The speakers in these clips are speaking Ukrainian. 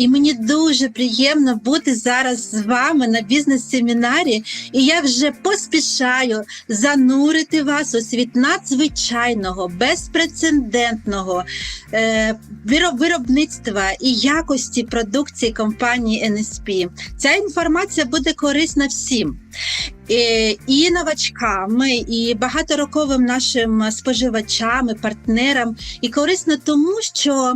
і мені дуже приємно бути зараз з вами на бізнес-семінарі. І я вже поспішаю занурити вас у світ надзвичайного, безпрецедентного е, виробництва і якості продукції компанії NSP. Ця інформація буде корисна всім. Е, І новачками, і багатороковим нашим споживачам, і партнерам, і корисно тому, що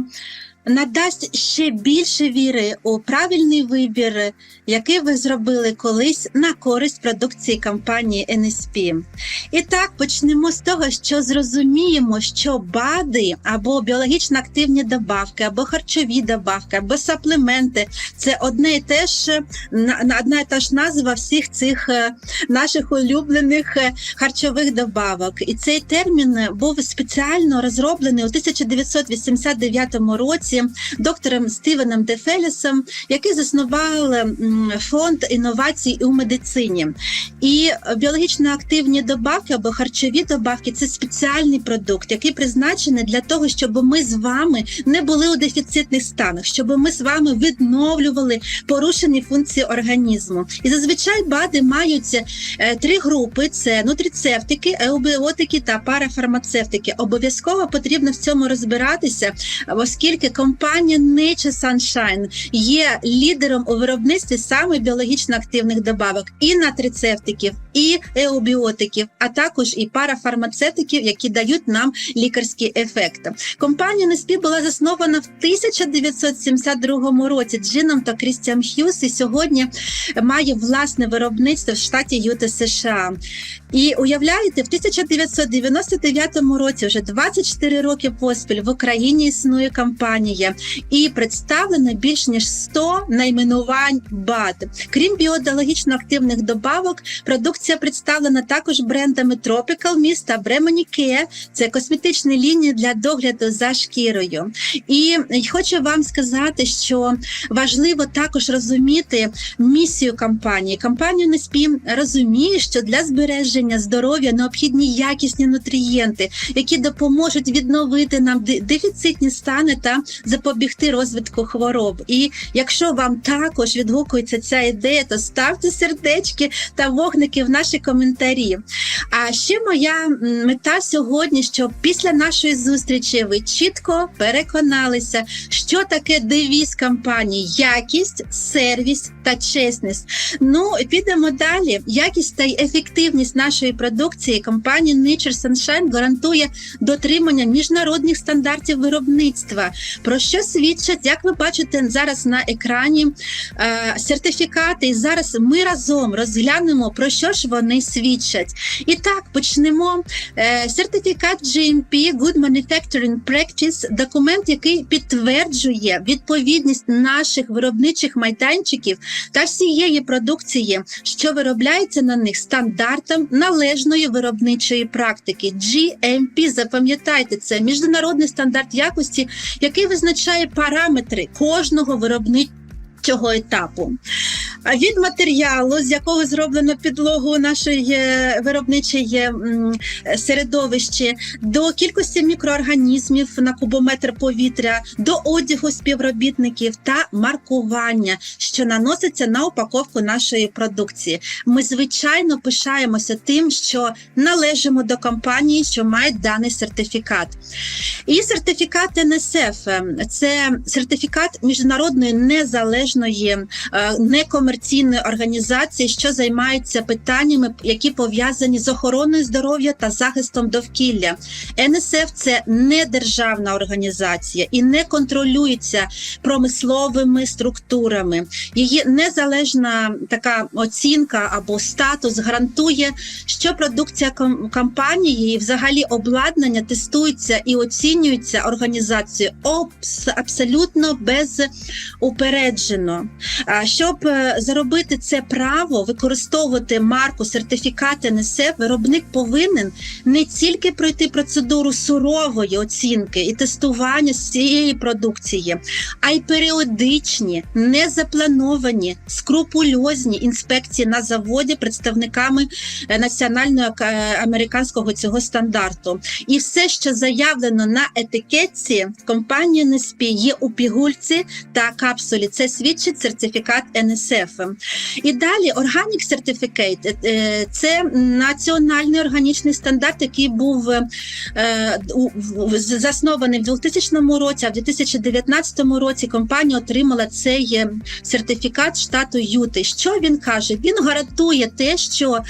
надасть ще більше віри у правильний вибір, який ви зробили колись на користь продукції компанії NSP. І так почнемо з того, що зрозуміємо, що БАДи або біологічно активні добавки, або харчові добавки, або саплементи це одне і те ж на- на- одна і та ж назва всіх цих е, наших улюблених е, харчових добавок. І цей термін був спеціально розроблений у 1989 році доктором Стівеном Дефелісом, який заснував фонд інновацій у медицині. І біологічно активні добавки або харчові добавки це спеціальний продукт, який призначений для того, щоб ми з вами не були у дефіцитних станах, щоб ми з вами відновлювали порушені функції організму. І зазвичай БАДи мають е, три групи: це нутрицептики, еубіотики та парафармацевтики. Обов'язково потрібно в цьому розбиратися, оскільки компанія Nature Sunshine є лідером у виробництві саме біологічно активних добавок і натрицептиків, і еубіотиків, а також і парафармацевтиків, які дають нам лікарський ефект. Компанія NSP була заснована в 1972 році Джином та Крістіан Х'юз і сьогодні має власне виробництво в штаті Юта США. І уявляєте, в 1999 році, вже 24 роки поспіль, в Україні існує компанія і представлено більш ніж 100 найменувань БАД. Крім біологічно активних добавок, продукція представлена також брендами Tropical Mist та Care. Це косметичні лінії для догляду за шкірою. І хочу вам сказати, що важливо також розуміти місію компанії. Компанія NSP розуміє, що для збереження здоров'я необхідні якісні нутрієнти, які допоможуть відновити нам дефіцитні стани та запобігти розвитку хвороб. І якщо вам також відгукується ця ідея, то ставте сердечки та вогники в наші коментарі. А ще моя мета сьогодні, щоб після нашої зустрічі ви чітко переконалися, що таке девіз компанії: якість, сервіс та чесність. Ну підемо далі. Якість та ефективність нашої продукції компанія Nature Sunshine гарантує дотримання міжнародних стандартів виробництва. Про що свідчать, як ви бачите зараз на екрані е, сертифікати. І зараз ми разом розглянемо про що ж вони свідчать. І так почнемо. Е, сертифікат GMP Good Manufacturing Practice документ, який підтверджує відповідність наших виробничих майданчиків та всієї продукції, що виробляється на них стандартам належної виробничої практики. GMP, запам'ятайте, це міжнародний стандарт якості, який визначає параметри кожного виробничого етапу. А від матеріалу, з якого зроблено підлогу нашої е, виробничої середовищі, до кількості мікроорганізмів на кубометр повітря, до одягу співробітників та маркування, що наноситься на упаковку нашої продукції. Ми звичайно пишаємося тим, що належимо до компанії, що має даний сертифікат. І сертифікат НСФ – це сертифікат міжнародної незалежної е, некомерційної організації, що займається питаннями, які пов'язані з охороною здоров'я та захистом довкілля. НСФ це не державна організація і не контролюється промисловими структурами. Її незалежна така оцінка або статус гарантує, що продукція компанії і взагалі обладнання тестується і оцінюється організацією абсолютно безупереджено. А, Щоб е, заробити це право використовувати марку сертифікат НСФ, виробник повинен не тільки пройти процедуру сурової оцінки і тестування цієї продукції, а й періодичні, незаплановані, скрупульозні інспекції на заводі представниками е, національного е, американського цього стандарту. І все, що заявлено на етикетці компанії NSP, є у пігульці та капсулі. Це свідчить сертифікат НСФ. І далі Organic Certificate е, – це національний органічний стандарт, який був е, заснований в 2000 році, а в 2019 році компанія отримала цей е, сертифікат штату Юти. Що він каже? Він гарантує те, що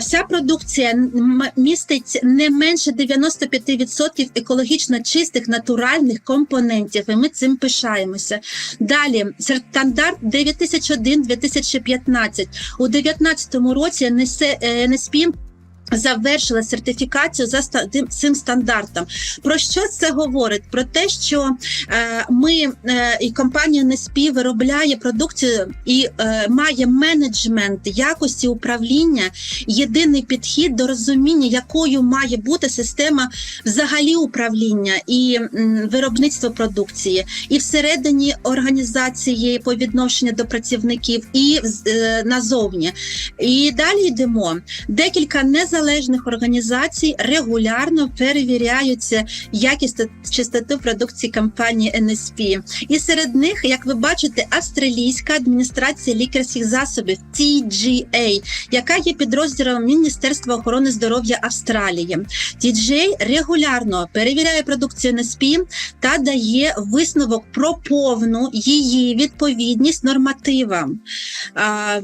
Вся продукція містить не менше 95% екологічно чистих натуральних компонентів, і ми цим пишаємося. Далі стандарт 9001-2015. У 2019 році Несе е, НСП Завершила сертифікацію за цим стандартом. Про що це говорить? Про те, що е, ми е, і компанія NSP виробляє продукцію і е, має менеджмент якості управління, єдиний підхід до розуміння, якою має бути система взагалі управління і виробництва продукції, і всередині організації по відношенню до працівників, і назовні. І далі йдемо. Декілька незалежних організацій регулярно перевіряються якість та чистоту продукції компанії NSP. І серед них, як ви бачите, австралійська адміністрація лікарських засобів TGA, яка є підрозділом Міністерства охорони здоров'я Австралії. TGA регулярно перевіряє продукцію NSP та дає висновок про повну її відповідність нормативам,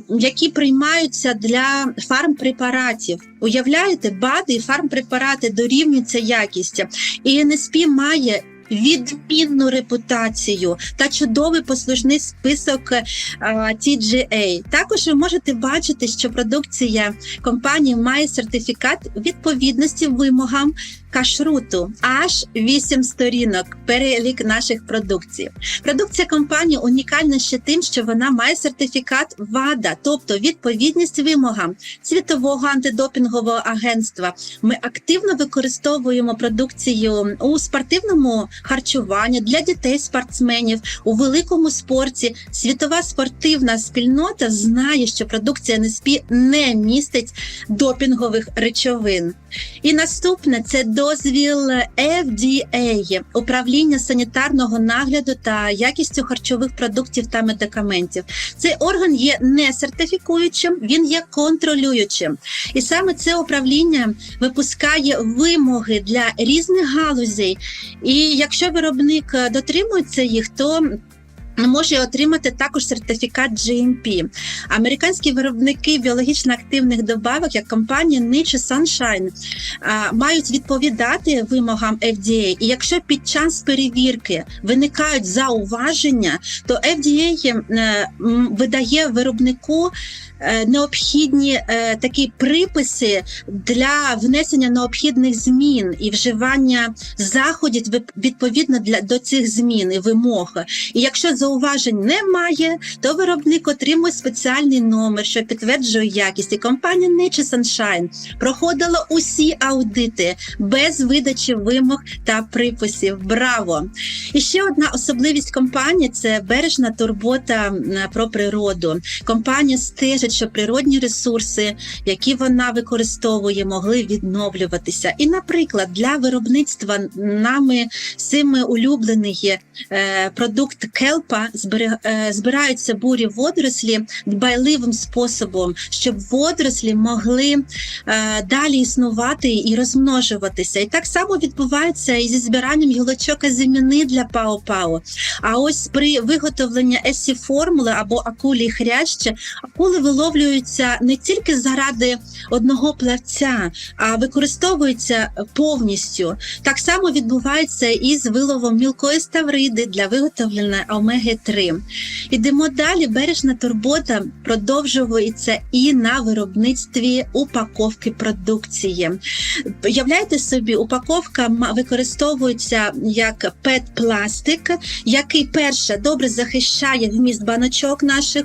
які приймаються для фармпрепаратів. Уявляєте, БАДи і фармпрепарати дорівнюються якістю. І НСП має відмінну репутацію та чудовий послужний список е, TGA. Також ви можете бачити, що продукція компанії має сертифікат відповідності вимогам кашруту, аж 8 сторінок, перелік наших продукцій. Продукція компанії унікальна ще тим, що вона має сертифікат ВАДА, тобто відповідність вимогам світового антидопінгового агентства. Ми активно використовуємо продукцію у спортивному харчуванні для дітей-спортсменів у великому спорті. Світова спортивна спільнота знає, що продукція НСП не містить допінгових речовин. І наступне це дозвіл FDA – управління санітарного нагляду та якістю харчових продуктів та медикаментів. Цей орган є не сертифікуючим, він є контролюючим. І саме це управління випускає вимоги для різних галузей. І якщо виробник дотримується їх, то Може отримати також сертифікат GMP. Американські виробники біологічно активних добавок, як компанія Nature Sunshine, мають відповідати вимогам FDA. І якщо під час перевірки виникають зауваження, то FDA е, видає виробнику е, необхідні е, такі приписи для внесення необхідних змін і вживання заходів відповідно для до цих змін і вимог. І якщо зауважень немає, то виробник отримує спеціальний номер, що підтверджує якість. І компанія Nature Sunshine проходила усі аудити без видачі вимог та приписів. Браво! І ще одна особливість компанії це бережна турбота про природу. Компанія стежить, щоб природні ресурси, які вона використовує, могли відновлюватися. І, наприклад, для виробництва нами всіми улюблений є е, продукт келпа збере- е, збираються бурі водорослі дбайливим способом, щоб водорослі могли е, далі існувати і розмножуватися. І так само відбувається і зі збиранням гілочок азіміни для пау-пау. А ось при виготовленні есі формули або акулі хряще, акули виловлюються не тільки заради одного плавця, а використовуються повністю. Так само відбувається і з виловом мілкої ставриди для виготовлення омега омеги 3 Ідемо далі. Бережна турбота продовжується і на виробництві упаковки продукції. Являєте собі, упаковка використовується як пет-пластик, який перше добре захищає вміст баночок наших.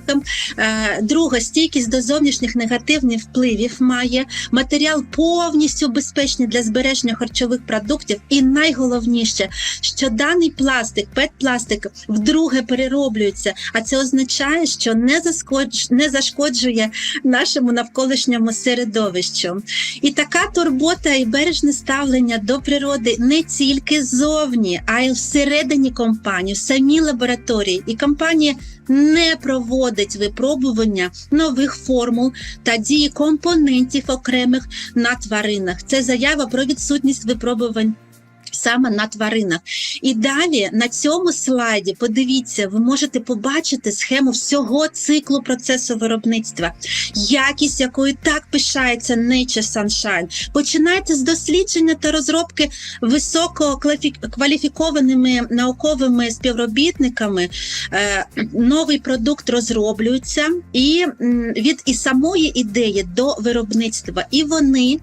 е, Друге, стійкість до зовнішніх негативних впливів має. Матеріал повністю безпечний для збереження харчових продуктів. І найголовніше, що даний пластик, пет-пластик, вдруге перероблюється, а це означає, що не заскодж- не зашкоджує нашому навколишньому середовищу. І така турбота і бережне ставлення до природи не тільки ззовні, а й всередині компанії, в самій лабораторії. І компанія не проводить випробування нових формул та дії компонентів окремих на тваринах. Це заява про відсутність випробувань. Саме на тваринах, і далі на цьому слайді, подивіться, ви можете побачити схему всього циклу процесу виробництва, якість якої так пишається Nature Sunshine. Починається з дослідження та розробки висококваліфікованими науковими співробітниками. Е, новий продукт розроблюється і від і самої ідеї до виробництва. І вони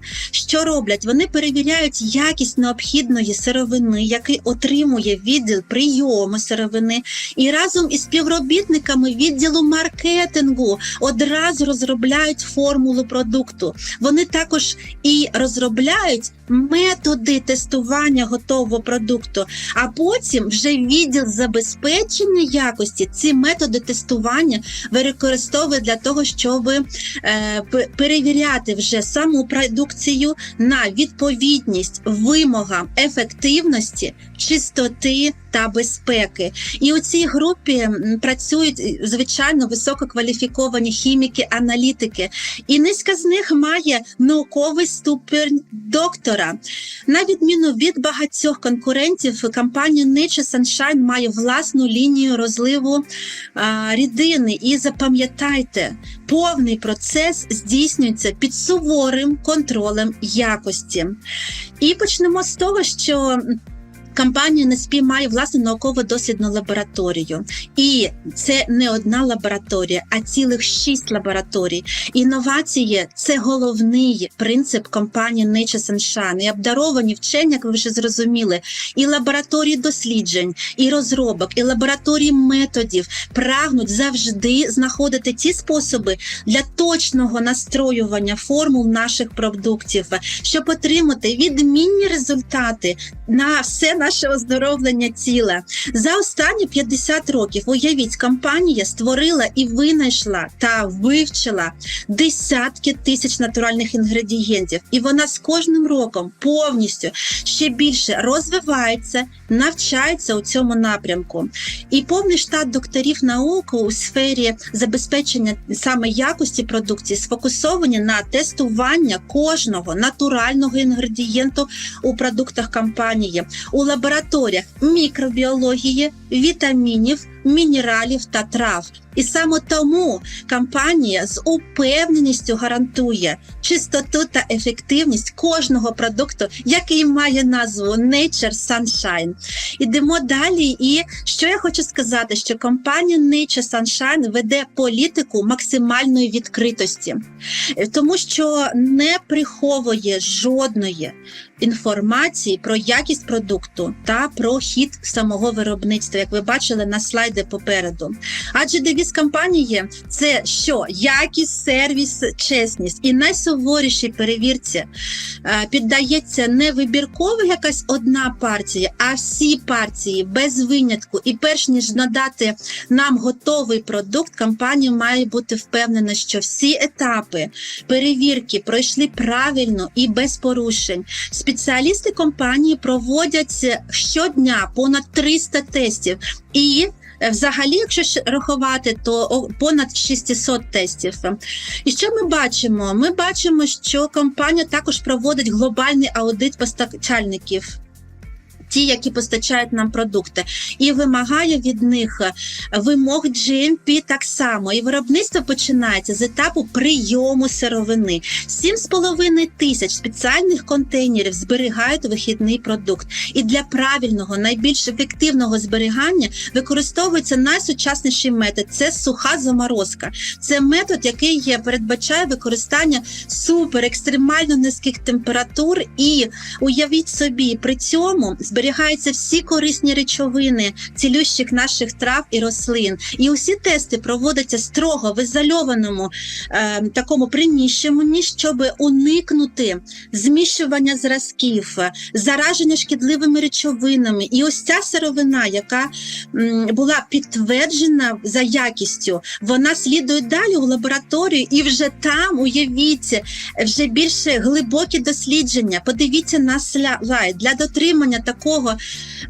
що роблять? Вони перевіряють якість необхідної сировини, який отримує відділ прийому сировини, і разом із співробітниками відділу маркетингу одразу розробляють формулу продукту. Вони також і розробляють методи тестування готового продукту, а потім вже відділ забезпечення якості ці методи тестування використовує для того, щоб е, перевіряти вже саму продукцію на відповідність вимогам ефективності, чистоти та безпеки. І у цій групі працюють е, звичайно висококваліфіковані хіміки, аналітики, і низка з них має науковий ступень доктора. На відміну від багатьох конкурентів, компанія Nature Sunshine має власну лінію розливу а, рідини. І запам'ятайте, повний процес здійснюється під суворим контролем якості. І почнемо з того, що Компанія НСП має власну науково-дослідну лабораторію, і це не одна лабораторія, а цілих шість лабораторій. Інновації це головний принцип компанії Nature Sunshine. І обдаровані вчені, як ви вже зрозуміли, і лабораторії досліджень, і розробок, і лабораторії методів прагнуть завжди знаходити ті способи для точного настроювання формул наших продуктів, щоб отримати відмінні результати на все наше оздоровлення тіла. За останні 50 років уявіть, компанія створила і винайшла та вивчила десятки тисяч натуральних інгредієнтів, і вона з кожним роком повністю ще більше розвивається, навчається у цьому напрямку. І повний штат докторів наук у сфері забезпечення саме якості продукції сфокусовані на тестування кожного натурального інгредієнту у продуктах компанії, у лабораторіях мікробіології, вітамінів, мінералів та трав. І саме тому компанія з упевненістю гарантує чистоту та ефективність кожного продукту, який має назву Nature Sunshine. Ідемо далі. І що я хочу сказати, що компанія Nature Sunshine веде політику максимальної відкритості, тому що не приховує жодної інформації про якість продукту та про хід самого виробництва, як ви бачили на слайді попереду. Адже девіз компанії це що якість, сервіс, чесність і найсуворішій перевірці е, піддається не вибіркова якась одна партія, а всі партії без винятку. І перш ніж надати нам готовий продукт, компанія має бути впевнена, що всі етапи перевірки пройшли правильно і без порушень. Спеціалісти компанії проводять щодня понад 300 тестів і. е, Взагалі, якщо рахувати, то понад 600 тестів. І що ми бачимо? Ми бачимо, що компанія також проводить глобальний аудит постачальників. Ті, які постачають нам продукти, і вимагає від них е, вимог GMP так само. І виробництво починається з етапу прийому сировини. 7,5 тисяч спеціальних контейнерів зберігають вихідний продукт. І для правильного, найбільш ефективного зберігання використовується найсучасніший метод це суха заморозка. Це метод, який передбачає використання супер екстремально низьких температур. І уявіть собі, при цьому зберігаються всі корисні речовини цілющих наших трав і рослин. І усі тести проводяться строго в ізольованому е, такому приміщенні, щоб уникнути зміщування зразків, зараження шкідливими речовинами. І ось ця сировина, яка м, була підтверджена за якістю, вона слідує далі у лабораторію, і вже там уявіть вже більше глибокі дослідження. Подивіться на слайд. для дотримання такого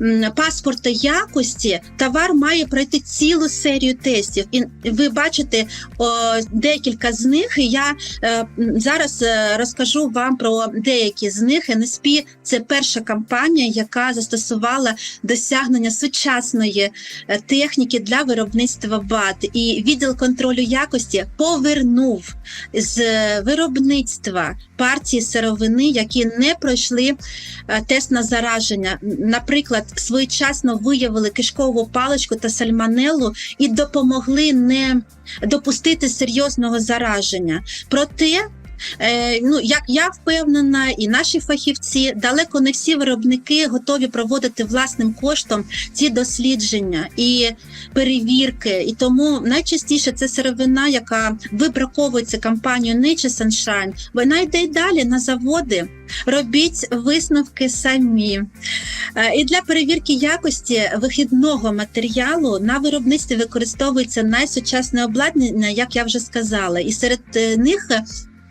м, паспорту якості товар має пройти цілу серію тестів. І ви бачите о, декілька з них. І я е, зараз е, розкажу вам про деякі з них. НСП – це перша компанія, яка застосувала досягнення сучасної е, техніки для виробництва БАТ. І відділ контролю якості повернув з е, виробництва партії сировини, які не пройшли е, тест на зараження. Наприклад, своєчасно виявили кишкову паличку та сальмонеллу і допомогли не допустити серйозного зараження. Проте ну як я впевнена, і наші фахівці далеко не всі виробники готові проводити власним коштом ці дослідження і перевірки. І тому найчастіше це сировина, яка вибраковується компанією Nature Sunshine, Вона йде й далі на заводи. Робіть висновки самі. Е, І для перевірки якості вихідного матеріалу на виробництві використовується найсучасне обладнання, як я вже сказала, і серед е, них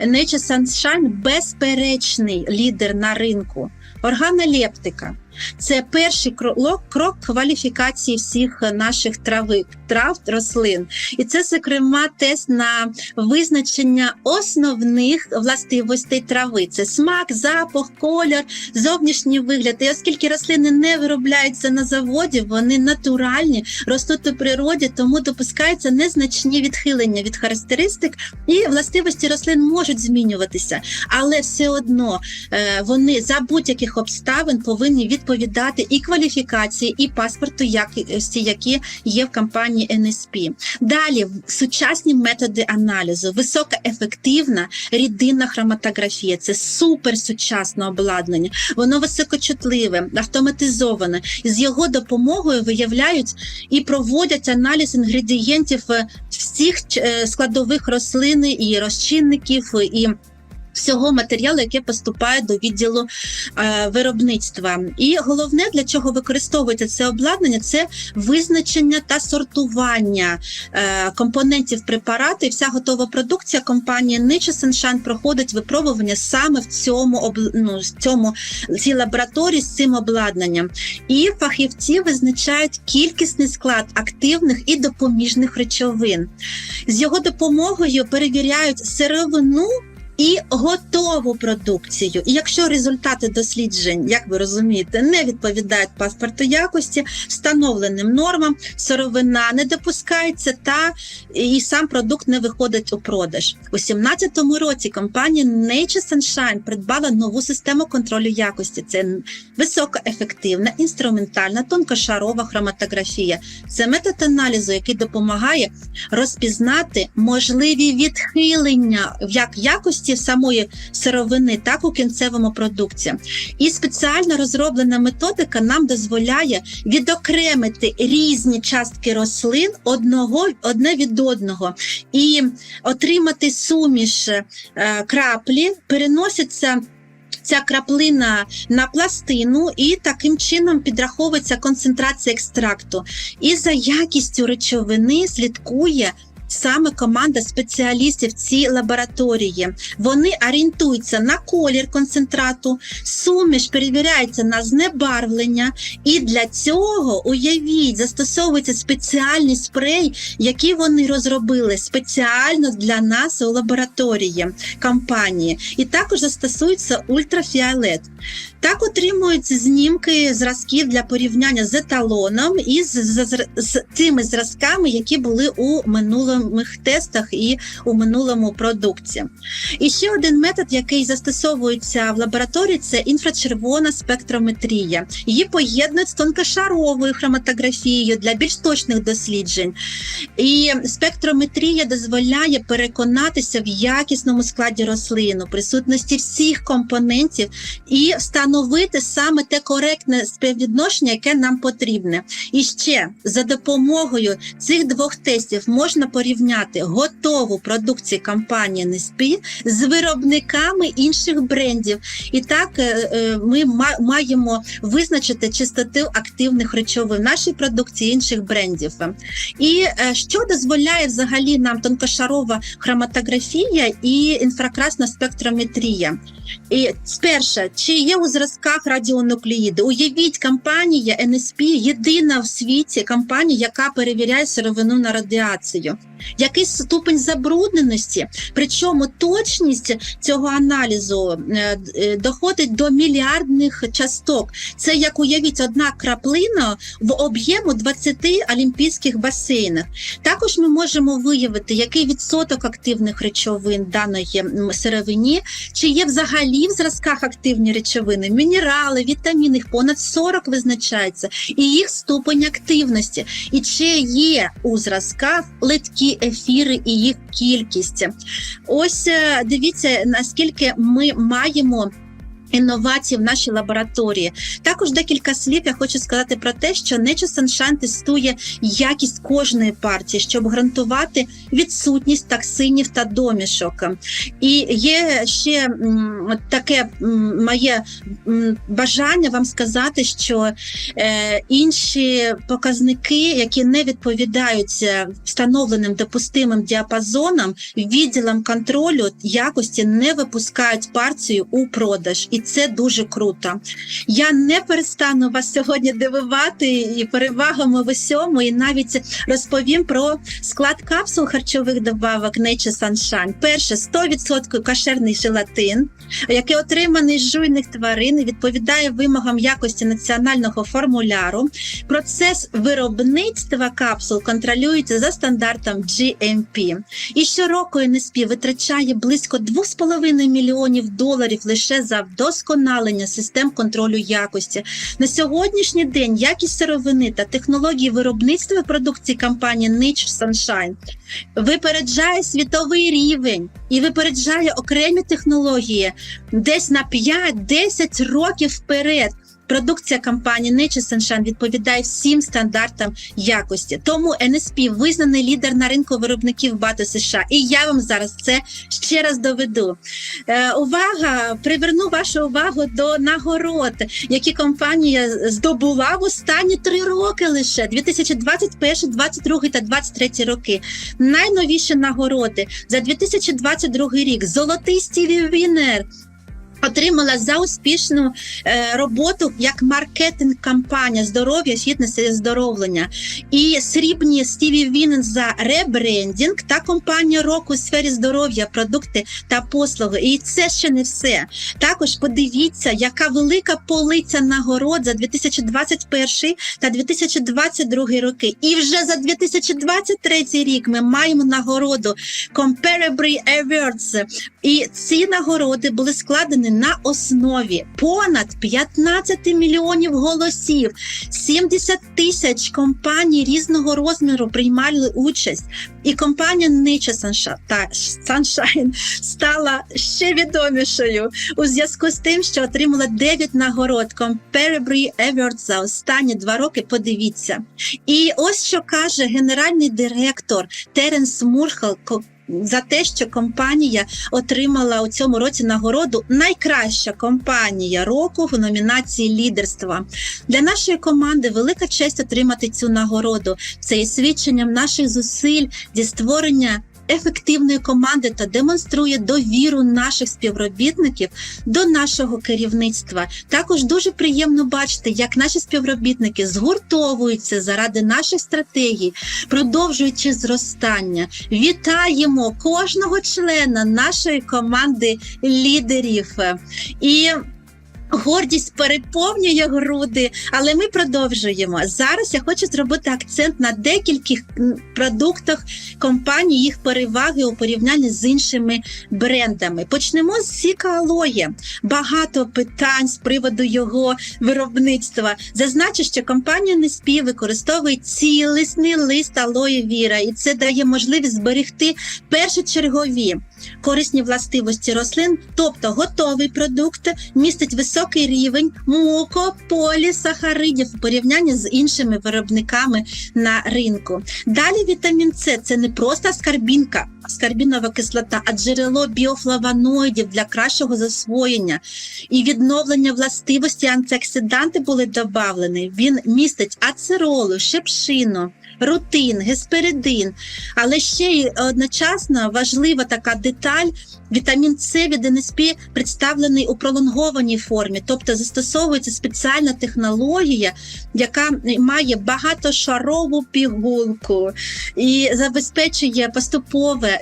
Nature Sunshine – безперечний лідер на ринку. Органолептика це перший крок, крок кваліфікації всіх наших трави, трав, рослин. І це, зокрема, тест на визначення основних властивостей трави: це смак, запах, колір, зовнішній вигляд. І оскільки рослини не виробляються на заводі, вони натуральні, ростуть у природі, тому допускаються незначні відхилення від характеристик, і властивості рослин можуть змінюватися, але все одно е, вони за будь-яких обставин повинні відповідати і кваліфікації, і паспорту якості, які є в компанії НСП. Далі сучасні методи аналізу, високоефективна рідинна хроматографія. Це суперсучасне обладнання. Воно високочутливе, автоматизоване. З його допомогою виявляють і проводять аналіз інгредієнтів е, всіх е, складових рослин і розчинників і. Всього матеріалу, яке поступає до відділу е, виробництва, і головне для чого використовується це обладнання, це визначення та сортування е, компонентів препарату. І вся готова продукція компанії Nature Sunshine проходить випробування саме в цьому ну, в цьому цій лабораторії з цим обладнанням. І фахівці визначають кількісний склад активних і допоміжних речовин. З його допомогою перевіряють сировину і готову продукцію. І якщо результати досліджень, як ви розумієте, не відповідають паспорту якості, встановленим нормам, сировина не допускається, та і сам продукт не виходить у продаж. У 2017 році компанія Nature Sunshine придбала нову систему контролю якості. Це високоефективна, інструментальна, тонкошарова хроматографія. Це метод аналізу, який допомагає розпізнати можливі відхилення як якості самої сировини, так у кінцевому продукті. І спеціально розроблена методика нам дозволяє відокремити різні частки рослин одного одне від одного і отримати суміш е, краплі, переноситься. Ця краплина на пластину, і таким чином підраховується концентрація екстракту. І за якістю речовини слідкує саме команда спеціалістів в цій лабораторії. Вони орієнтуються на колір концентрату, суміш перевіряється на знебарвлення, і для цього уявіть, застосовується спеціальний спрей, який вони розробили спеціально для нас у лабораторії компанії, і також застосується ультрафіолет. Так отримуються знімки зразків для порівняння з еталоном і з, з, з тими зразками, які були у минулих тестах і у минулому продукті. І ще один метод, який застосовується в лабораторії, це інфрачервона спектрометрія. Її поєднують з тонкошаровою хроматографією для більш точних досліджень. І спектрометрія дозволяє переконатися в якісному складі рослин, присутності всіх компонентів і встановити саме те коректне співвідношення, яке нам потрібне. І ще за допомогою цих двох тестів можна порівняти готову продукцію компанії NSP з виробниками інших брендів. І так е, е, ми маємо визначити чистоту активних речовин нашій продукції інших брендів. І е, що дозволяє взагалі нам тонкошарова хроматографія і інфракрасна спектрометрія? І сперше, чи є у зразках радіонуклеїди? Уявіть, компанія NSP єдина в світі компанія, яка перевіряє сировину на радіацію. Який ступень забрудненості? Причому точність цього аналізу е, е, доходить до мільярдних часток. Це як уявіть одна краплина в об'єму 20 олімпійських басейнах. Також ми можемо виявити, який відсоток активних речовин даної сировині, чи є взагалі в зразках активні речовини, мінерали, вітаміни, їх понад 40 визначається, і їх ступень активності. І чи є у зразках литкі ефіри і їх кількість. Ось е, дивіться, наскільки ми маємо. Інновації в нашій лабораторії. Також декілька слів я хочу сказати про те, що Nature Sunshine тестує якість кожної партії, щоб гарантувати відсутність токсинів та домішок. І є ще таке моє бажання вам сказати, що е, інші показники, які не відповідають встановленим допустимим діапазонам, відділам контролю якості не випускають партію у продаж, і це дуже круто. Я не перестану вас сьогодні дивувати і перевагами в усьому, і навіть розповім про склад капсул харчових добавок Nature Sunshine. Перше 100% кошерний желатин, який отриманий з жуйних тварин, відповідає вимогам якості національного формуляру. Процес виробництва капсул контролюється за стандартом GMP. І щороку NSP витрачає близько 2,5 мільйонів доларів лише за вдосконалення систем контролю якості. На сьогоднішній день якість сировини та технології виробництва продукції компанії Nature Sunshine випереджає світовий рівень і випереджає окремі технології десь на 5-10 років вперед. Продукція компанії Nature Sunshine відповідає всім стандартам якості. Тому NSP визнаний лідер на ринку виробників БАТу США. І я вам зараз це ще раз доведу. Е, увага! Приверну вашу увагу до нагород, які компанія здобула в останні три роки лише 2021, 2022 та 2023 роки. Найновіші нагороди за 2022 рік. Золотий Стіві Вінер. Отримала за успішну е, роботу як маркетинг кампанія здоров'я, фітнес і здоровлення. І срібні Стіві Вінен за ребрендінг та компанія року у сфері здоров'я, продукти та послуги. І це ще не все. Також подивіться, яка велика полиця нагород за 2021 та 2022 роки. І вже за 2023 рік ми маємо нагороду Comparably Awards. І ці нагороди були складені на основі понад 15 мільйонів голосів, 70 тисяч компаній різного розміру приймали участь. І компанія Nature Sunshine, та Sunshine стала ще відомішою у зв'язку з тим, що отримала 9 нагород Comparably Awards за останні два роки. Подивіться. І ось що каже генеральний директор Теренс Мурхал, за те, що компанія отримала у цьому році нагороду найкраща компанія року в номінації лідерства. Для нашої команди велика честь отримати цю нагороду. Це є свідченням наших зусиль зі створення. Ефективної команди та демонструє довіру наших співробітників до нашого керівництва. Також дуже приємно бачити, як наші співробітники згуртовуються заради наших стратегій, продовжуючи зростання. Вітаємо кожного члена нашої команди лідерів. І Гордість переповнює груди, але ми продовжуємо. Зараз я хочу зробити акцент на декількох продуктах компанії, їх переваги у порівнянні з іншими брендами. Почнемо з сіка алоє. Багато питань з приводу його виробництва. Зазначу, що компанія Неспі використовує цілісний лист алоє віра, і це дає можливість зберегти першочергові корисні властивості рослин, тобто готовий продукт містить високий рівень муко, полісахаридів у порівнянні з іншими виробниками на ринку. Далі вітамін С це не просто аскарбінка, аскарбінова кислота, а джерело біофлавоноїдів для кращого засвоєння і відновлення властивості антиоксиданти були додавлені. Він містить ацеролу, шепшину, рутин, гесперидин, але ще й одночасно важлива така деталь. Вітамін С від НСП представлений у пролонгованій формі, тобто застосовується спеціальна технологія, яка має багатошарову пігулку і забезпечує поступове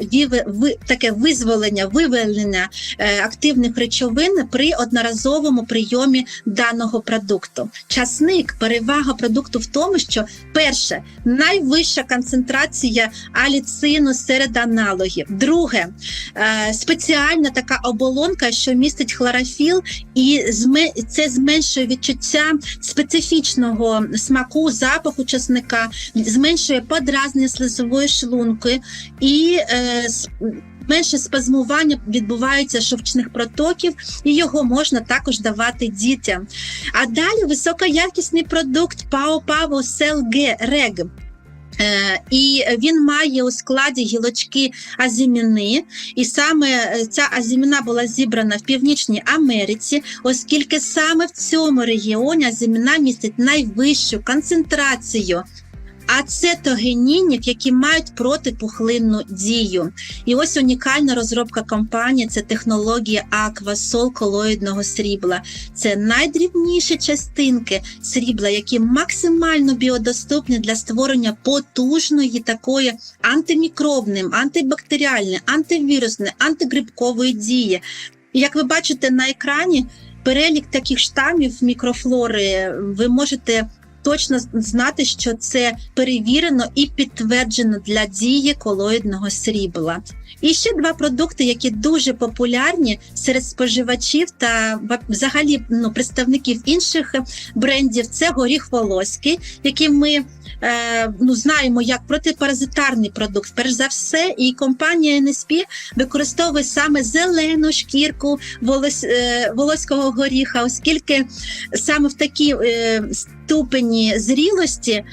таке визволення, вивелення е, активних речовин при одноразовому прийомі даного продукту. Часник перевага продукту в тому, що перше найвища концентрація аліцину серед аналогів. Друге, е, спеціальна така оболонка, що містить хлорофіл, і це зменшує відчуття специфічного смаку, запаху часника, зменшує подразнення слизової шлунки і е, менше спазмування відбувається шовчних протоків, і його можна також давати дітям. А далі високоякісний продукт Пао Паво Селге Рег. Е, І він має у складі гілочки азіміни, і саме е, ця азіміна була зібрана в Північній Америці, оскільки саме в цьому регіоні азіміна містить найвищу концентрацію ацетогенінів, які мають протипухлинну дію. І ось унікальна розробка компанії це технологія аквасол колоїдного срібла. Це найдрібніші частинки срібла, які максимально біодоступні для створення потужної такої антимікробним, антибактеріальної, антивірусної, антигрибкової дії. І як ви бачите на екрані, перелік таких штамів мікрофлори ви можете точно знати, що це перевірено і підтверджено для дії колоїдного срібла. І ще два продукти, які дуже популярні серед споживачів та взагалі ну, представників інших брендів. Це горіх волоський, який ми е, ну, знаємо як протипаразитарний продукт. Перш за все, і компанія NSP використовує саме зелену шкірку волос, е, волоського горіха, оскільки саме в такій е, ступені зрілості.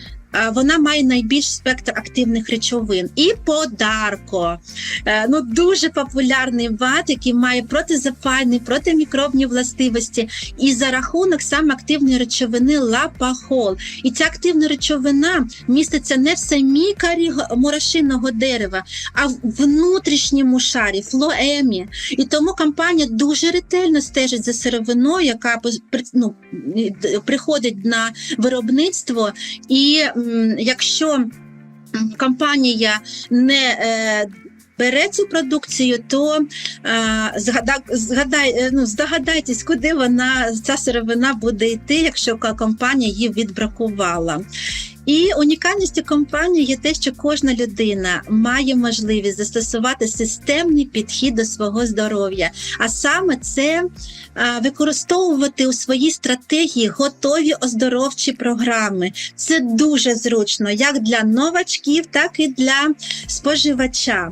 Вона має найбільш спектр активних речовин. І подарко. Е, Ну, дуже популярний ват, який має протизапальні, протимікробні властивості, і за рахунок саме активної речовини лапахол. І ця активна речовина міститься не в самій карі мурашинного дерева, а в внутрішньому шарі, флоемі. І тому компанія дуже ретельно стежить за сировиною, яка ну, приходить на виробництво. І якщо компанія не е, бере цю продукцію, то е, згада, згадай, е, ну, здогадайтесь, куди вона ця сировина буде йти, якщо компанія її відбракувала. І унікальністю компанії є те, що кожна людина має можливість застосувати системний підхід до свого здоров'я, а саме це використовувати у своїй стратегії готові оздоровчі програми. Це дуже зручно як для новачків, так і для споживача.